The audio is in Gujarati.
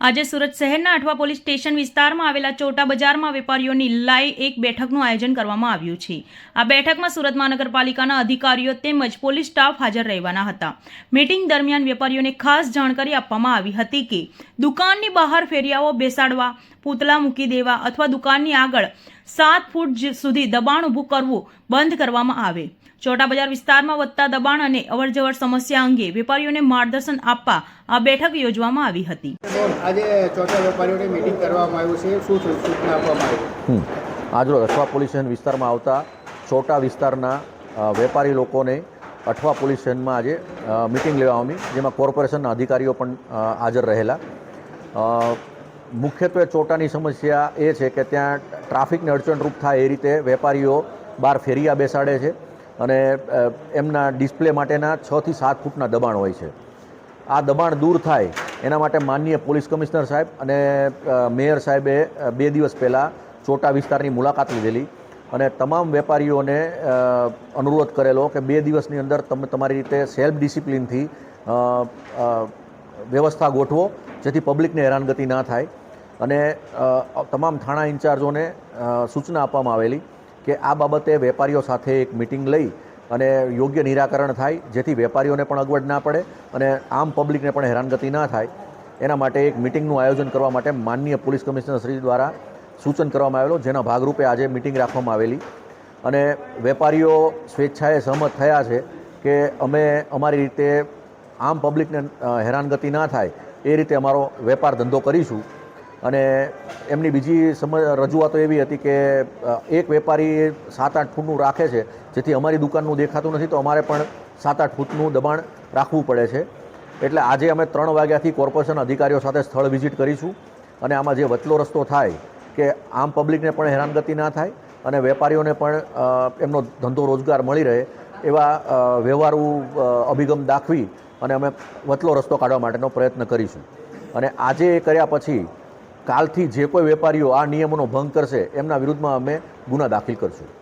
આજે સુરત શહેરના અઠવા પોલીસ સ્ટેશન વિસ્તારમાં આવેલા ચોટા બજારમાં વેપારીઓની લાઈ એક બેઠકનું આયોજન કરવામાં આવ્યું છે. આ બેઠકમાં સુરત મહાનગરપાલિકાના અધિકારીઓ તેમજ પોલીસ સ્ટાફ હાજર રહેવાના હતા. મીટિંગ દરમિયાન વેપારીઓને ખાસ જાણકારી આપવામાં આવી હતી કે, દુકાનની બહાર ફેરિયાઓ બેસાડવા પૂતળા મૂકી દેવા અથવા દુકાનની આગળ સાત ફૂટ સુધી દબાણ ઊભું કરવું બંધ કરવામાં આવે. ચોટા બજાર વિસ્તારમાં વધતા દબાણ અને અવરજવર સમસ્યા અંગે વેપારીઓને માર્ગદર્શન આપવા આ બેઠક યોજવામાં આવી હતી. આજે ચોટા વેપારીઓની મિટિંગ કરવામાં આવ્યું છે. શું સૂચના આપવામાં આવી. આજરોજ અઠવા પોલીસ સ્ટેશન વિસ્તારમાં આવતા ચોટા વિસ્તારના વેપારી લોકોને અઠવા પોલીસ સ્ટેશનમાં આજે મિટિંગ લેવામાં આવી જેમાં કોર્પોરેશનના અધિકારીઓ પણ હાજર રહેલા. મુખ્યત્વે ચોટાની સમસ્યા એ છે કે ત્યાં ટ્રાફિકને અડચણરૂપ થાય એ રીતે વેપારીઓ બહાર ફેરિયા બેસાડે છે અને એમના ડિસ્પ્લે માટેના છથી સાત ફૂટના દબાણ હોય છે. આ દબાણ દૂર થાય એના માટે માનનીય પોલીસ કમિશનર સાહેબ અને મેયર સાહેબે બે દિવસ પહેલાં ચોટા વિસ્તારની મુલાકાત લીધેલી અને તમામ વેપારીઓને અનુરોધ કરેલો કે બે દિવસની અંદર તમે તમારી રીતે સેલ્ફ ડિસિપ્લિનથી વ્યવસ્થા ગોઠવો જેથી પબ્લિકને હેરાનગતિ ના થાય. અને તમામ થાણા ઇન્ચાર્જોને સૂચના આપવામાં આવેલી કે આ બાબતે વેપારીઓ સાથે એક મિટિંગ લઈ અને યોગ્ય નિરાકરણ થાય, જેથી વેપારીઓને પણ અગવડ ના પડે અને આમ પબ્લિકને પણ હેરાનગતિ ના થાય. એના માટે એક મિટિંગનું આયોજન કરવા માટે માનનીય પોલીસ કમિશનર શ્રી દ્વારા સૂચન કરવામાં આવેલું, જેના ભાગરૂપે આજે મિટિંગ રાખવામાં આવેલી. અને વેપારીઓ સ્વેચ્છાએ સહમત થયા છે કે અમે અમારી રીતે આમ પબ્લિકને હેરાનગતિ ના થાય એ રીતે અમારો વેપાર ધંધો કરીશું. અને એમની બીજી સમ રજૂઆતો એવી હતી કે એક વેપારી સાત આઠ ફૂટનું રાખે છે. જેથી અમારી દુકાનનું દેખાતું નથી, તો અમારે પણ સાત આઠ ફૂટનું દબાણ રાખવું પડે છે. એટલે આજે અમે ત્રણ વાગ્યાથી કોર્પોરેશન અધિકારીઓ સાથે સ્થળ વિઝિટ કરીશું. અને આમાં જે વચલો રસ્તો થાય કે આમ પબ્લિકને પણ હેરાનગતિ ના થાય અને વેપારીઓને પણ એમનો ધંધો રોજગાર મળી રહે એવા વ્યવહારુ અભિગમ દાખવી અને અમે વતલો રસ્તો કાઢવા માટેનો પ્રયત્ન કરીશું. અને આજે એ કર્યા પછી કાલથી જે કોઈ વેપારીઓ આ નિયમોનો ભંગ કરશે, એમના વિરુદ્ધમાં અમે ગુના દાખલ કરશું.